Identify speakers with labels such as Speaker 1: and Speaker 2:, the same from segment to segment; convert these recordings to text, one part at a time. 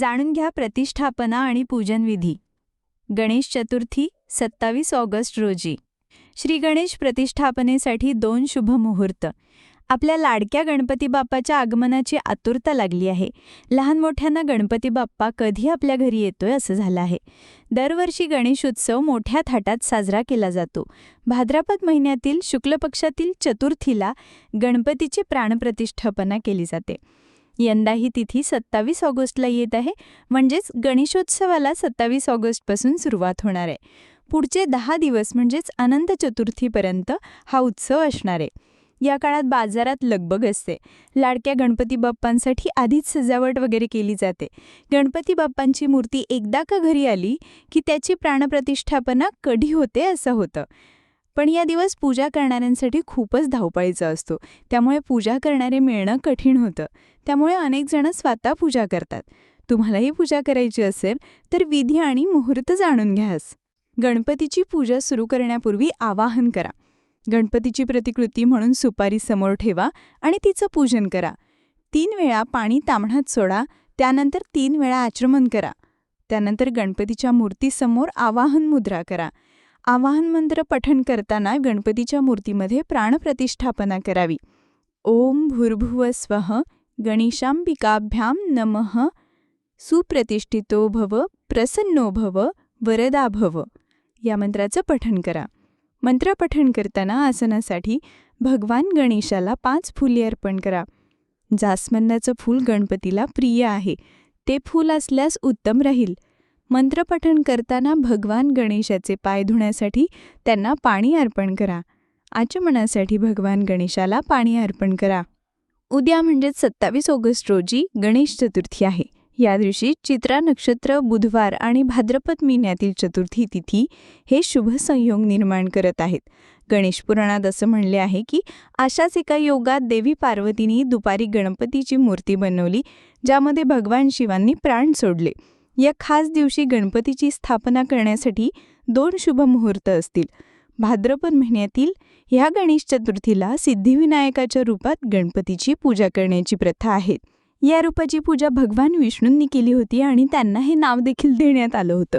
Speaker 1: जाणून घ्या प्रतिष्ठापना आणि पूजनविधी. गणेश चतुर्थी सत्तावीस ऑगस्ट रोजी. श्री गणेश प्रतिष्ठापनेसाठी दोन शुभ मुहूर्त. आपल्या लाडक्या गणपती बाप्पाच्या आगमनाची आतुरता लागली आहे. लहान मोठ्यांना गणपती बाप्पा कधी आपल्या घरी येतोय असं झालं आहे. दरवर्षी गणेशोत्सव मोठ्या थाटात साजरा केला जातो. भाद्रपद महिन्यातील शुक्ल पक्षातील चतुर्थीला गणपतीची प्राणप्रतिष्ठापना केली जाते. यंदा ही तिथी सत्तावीस ऑगस्टला येत आहे. म्हणजेच गणेशोत्सवाला सत्तावीस ऑगस्टपासून सुरुवात होणार आहे. पुढचे दहा दिवस म्हणजेच अनंत चतुर्थीपर्यंत हा उत्सव असणार आहे. या काळात बाजारात लगबग असते. लाडक्या गणपती बाप्पांसाठी आधीच सजावट वगैरे केली जाते. गणपती बाप्पांची मूर्ती एकदा का घरी आली की त्याची प्राणप्रतिष्ठापना कधी होते असं होतं. पण या दिवस पूजा करणाऱ्यांसाठी खूपच धावपळीचा असतो. त्यामुळे पूजा करणारे मिळणं कठीण होतं. त्यामुळे अनेक जण स्वतः पूजा करतात. तुम्हालाही पूजा करायची असेल तर विधी आणि मुहूर्त जाणून घ्यास. गणपतीची पूजा सुरू करण्यापूर्वी आवाहन करा. गणपतीची प्रतिकृती म्हणून सुपारी समोर ठेवा आणि तिचं पूजन करा. तीन वेळा पाणी तांबणात सोडा त्यानंतर तीन वेळा आचमन करा. त्यानंतर गणपतीच्या मूर्तीसमोर आवाहन मुद्रा करा. आवाहन मंत्र पठण करताना गणपतीच्या मूर्तीमध्ये प्राणप्रतिष्ठापना करावी. ओम भूर्भुव स्वः गणेशांबिकाभ्याम नमः. सुप्रतिष्ठितो भव प्रसन्नो भव वरदा भव. या मंत्राचं पठण करा. मंत्र पठण करताना आसनासाठी भगवान गणेशाला पाच फुले अर्पण करा. जास्वंदाचं फूल गणपतीला प्रिय आहे. ते फूल असल्यास उत्तम राहील. मंत्रपठण करताना भगवान गणेशाचे पाय धुण्यासाठी त्यांना पाणी अर्पण करा. आचमनासाठी भगवान गणेशाला पाणी अर्पण करा. उद्या म्हणजेच सत्तावीस ऑगस्ट रोजी गणेश चतुर्थी आहे. या दिवशी चित्रा नक्षत्र बुधवार आणि भाद्रपद महिन्यातील चतुर्थी तिथी हे शुभ संयोग निर्माण करत आहेत. गणेश पुराणात असं म्हणले आहे की अशाच एका योगात देवी पार्वतींनी दुपारी गणपतीची मूर्ती बनवली ज्यामध्ये भगवान शिवांनी प्राण सोडले. या खास दिवशी गणपतीची स्थापना करण्यासाठी दोन शुभ मुहूर्त असतील. भाद्रपद महिन्यातील ह्या गणेश चतुर्थीला सिद्धिविनायकाच्या रूपात गणपतीची पूजा करण्याची प्रथा आहे. या रूपाची पूजा भगवान विष्णूंनी केली होती आणि त्यांना हे नाव देखील देण्यात आलं होतं.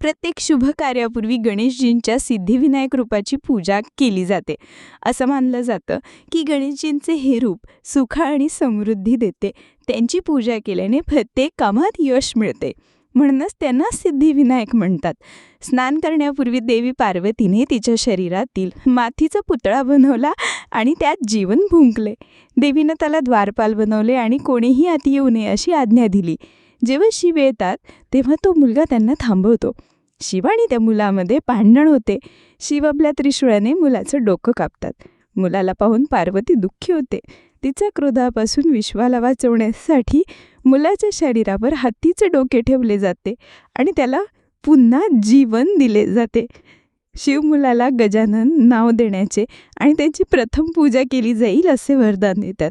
Speaker 1: प्रत्येक शुभ कार्यापूर्वी गणेशजींच्या सिद्धिविनायक रूपाची पूजा केली जाते. असं मानलं जातं की गणेशजींचे हे रूप सुख आणि समृद्धी देते. त्यांची पूजा केल्याने प्रत्येक कामात यश मिळते. म्हणूनच त्यांना सिद्धिविनायक म्हणतात. स्नान करण्यापूर्वी देवी पार्वतीने तिच्या शरीरातील मातीचा पुतळा बनवला आणि त्यात जीवन भुंकले. देवीनं त्याला द्वारपाल बनवले आणि कोणीही आत येऊ नये अशी आज्ञा दिली. जेव्हा शिव येतात तेव्हा तो मुलगा त्यांना थांबवतो. शिव आणि त्या मुलामध्ये भांडण होते. शिव आपल्या त्रिशूळाने मुलाचं डोकं कापतात. मुलाला पाहून पार्वती दुःखी होते. तिच्या क्रोधापासून विश्वाला वाचवण्यासाठी मुलाच्या शरीरावर हत्तीचे डोके ठेवले जाते आणि त्याला पुन्हा जीवन दिले जाते. शिव मुलाला गजानन नाव देण्याचे आणि त्याची प्रथम पूजा केली जाईल असे वरदान देतात.